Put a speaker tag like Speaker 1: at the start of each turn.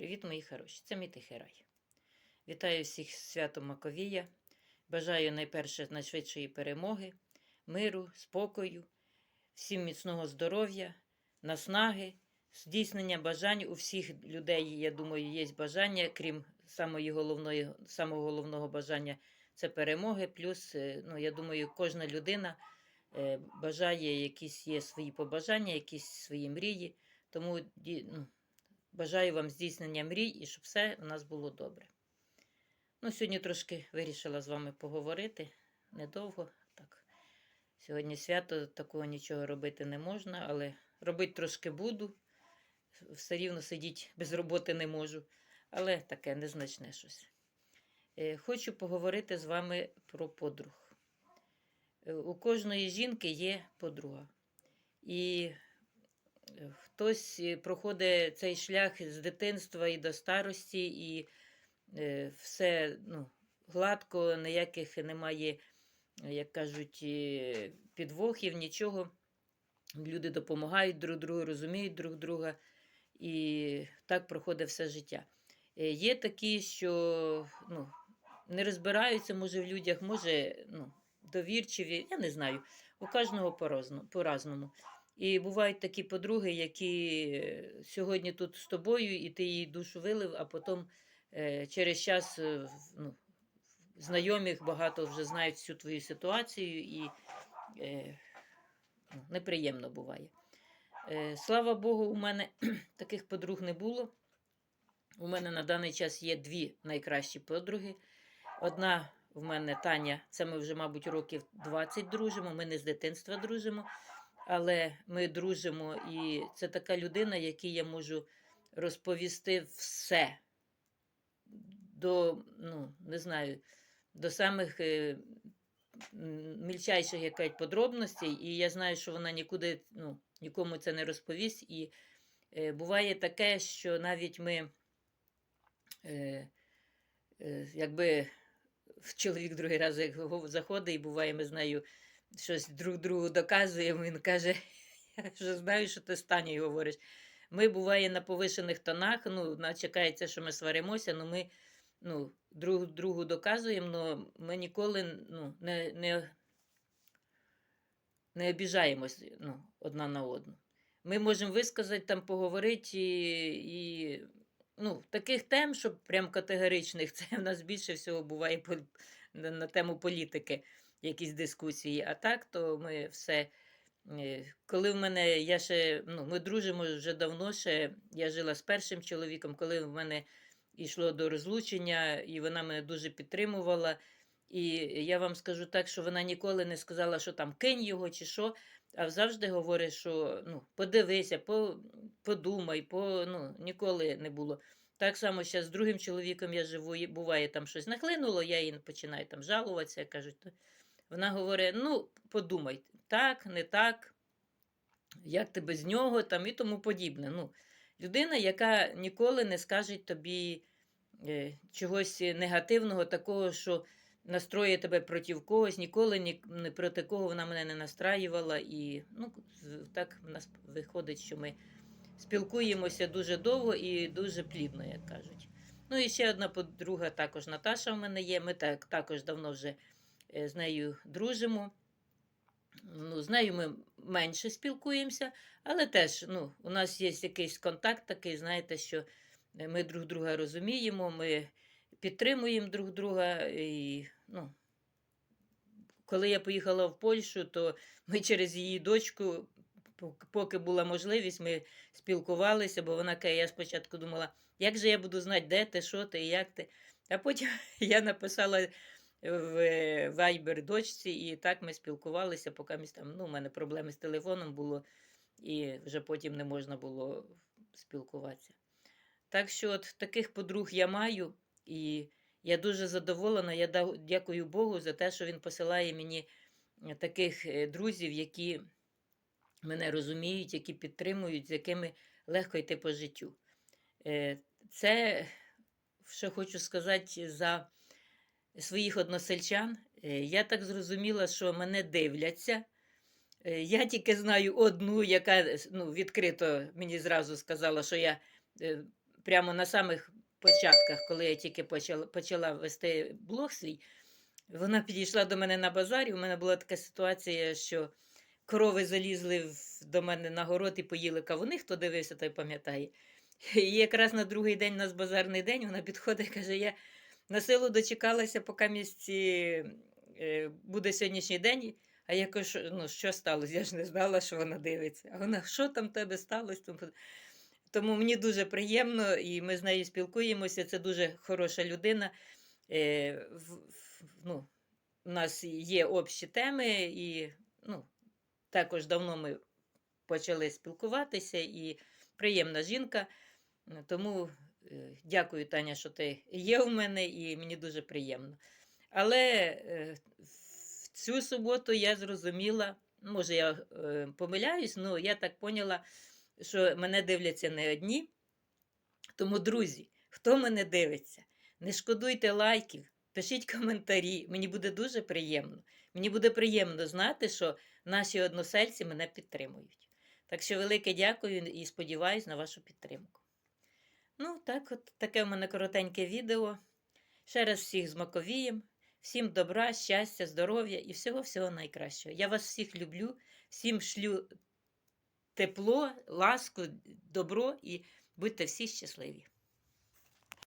Speaker 1: Привіт, мої хороші! Це мій тихий рай. Вітаю всіх святом Маковія. Бажаю найперше найшвидшої перемоги, миру, спокою, всім міцного здоров'я, наснаги, здійснення бажань. У всіх людей, я думаю, є бажання, крім самої головної, самого головного бажання це перемоги. Плюс, е, ну, я думаю, кожна людина е, бажає якісь є свої побажання, якісь свої мрії. Тому ну, Бажаю вам здійснення мрій і щоб все у нас було добре. Ну, сьогодні трошки вирішила з вами поговорити. Недовго. Так. Сьогодні свято, такого нічого робити не можна, але робити трошки буду. Все рівно сидіти без роботи не можу. Але таке незначне щось. Е, Хочу поговорити з вами про подруг. Е, У кожної жінки є подруга. І Хтось е, проходить цей шлях з дитинства і до старості, і е, все ну, гладко, ніяких немає, як кажуть, е, підвохів, нічого. Люди допомагають друг другу, розуміють друг друга, і так проходить все життя. Є такі, що ну, не розбираються, може, в людях, може, ну, довірчиві, я не знаю, у кожного по-разному. І бувають такі подруги, які сьогодні тут з тобою, і ти їй душу вилив, а потім е, через час е, ну, знайомих багато вже знають всю твою ситуацію, і е, ну, неприємно буває. Слава Богу, у мене таких подруг не було. У мене на даний час є дві найкращі подруги. Одна в мене Таня, це ми вже, мабуть, років 20 дружимо. Ми не з дитинства дружимо, але ми дружимо, і це така людина, якій я можу розповісти все. До, ну, не знаю, до самих е, мільчайших як подробностей, і я знаю, що вона нікуди ну, нікому це не розповість. І е, буває таке, що навіть ми, е, е, якби в чоловік другий раз як заходить, і буває, ми з нею щось друг другу доказуємо, він каже, я вже знаю, що ти з говориш. Ми буває на повишених тонах, ну, чекається, що ми сваримося, ну ми ну, друг другу доказуємо, але ми ніколи ну, не, не, не обіжаємось ну, одна на одну. Ми можемо висказати, там, поговорити і, і ну, таких тем, щоб прям категоричних, це в нас більше всього буває на тему політики, якісь дискусії. А так, то ми все. е, Коли в мене я ще, ну, ми дружимо вже давно, ще я жила з першим чоловіком, коли в мене йшло до розлучення, і вона мене дуже підтримувала. І я вам скажу так, що вона ніколи не сказала, що там кинь його чи що, а завжди говорить, що ну, подивися, по, подумай, по, ну, ніколи не було. Так само ще з другим чоловіком я живу, буває там щось нахлинуло, я їй починаю там жалуватися, кажуть. Вона говорить: ну, подумай, так, не так, як ти без нього там і тому подібне. Ну, людина, яка ніколи не скаже тобі е, чогось негативного, такого, що настроє тебе проти когось, ніколи ні, проти кого вона мене не настраювала. І ну, так в нас виходить, що ми спілкуємося дуже довго і дуже плідно, як кажуть. Ну і ще одна подруга, також Наташа в мене є. Ми так, також давно вже з нею дружимо. Ну, з нею ми менше спілкуємося, але теж ну, у нас є якийсь контакт такий, знаєте, що е, ми друг друга розуміємо, ми підтримуємо друг друга. І, ну, коли я поїхала в Польщу, то ми через її дочку, поки була можливість, ми спілкувалися, бо вона каже, я спочатку думала, як же я буду знати, де ти, що ти, і як ти. А потім я написала в Viber дочці, і так ми спілкувалися, поки ми там, ну, у мене проблеми з телефоном було, і вже потім не можна було спілкуватися. Так що от таких подруг я маю, і я дуже задоволена. Я дякую Богу за те, що він посилає мені е, таких е, друзів, які мене розуміють, які підтримують, з якими легко йти по життю. Е, Це, що хочу сказати, за своїх односельчан. Е, Я так зрозуміла, що мене дивляться. Е, Я тільки знаю одну, яка е, ну, відкрито мені зразу сказала, що я прямо на самих початках, коли я тільки почала, почала вести блог свій, вона підійшла до мене на базарі. У мене була така ситуація, що корови залізли до мене на город і поїли кавуни, хто дивився, той пам'ятає. І якраз на другий день, у нас базарний день, вона підходить і каже: я на силу дочекалася, поки місці е, буде сьогоднішній день. А я кажу, ну що сталося? Я ж не знала, що вона дивиться. А вона, що там тебе сталося? Тому- мені дуже приємно, і ми з нею спілкуємося. Це дуже хороша людина. Е, ну, у нас є общі теми, і ну, також давно ми почали спілкуватися, і приємна жінка. Тому дякую, Таня, що ти є у мене, і мені дуже приємно. Але е, в цю суботу я зрозуміла, може, я е, помиляюсь, але я так поняла, що мене дивляться не одні. Тому, друзі, хто мене дивиться, не шкодуйте лайків, пишіть коментарі. Мені буде дуже приємно. Мені буде приємно знати, що наші односельці мене підтримують. Так що велике дякую і сподіваюсь на вашу підтримку. Ну, так, от таке в мене коротеньке відео. Ще раз всіх з Маковієм. Всім добра, щастя, здоров'я і всього-всього найкращого. Я вас всіх люблю, всім шлю тепло, ласку, добро і будьте всі щасливі.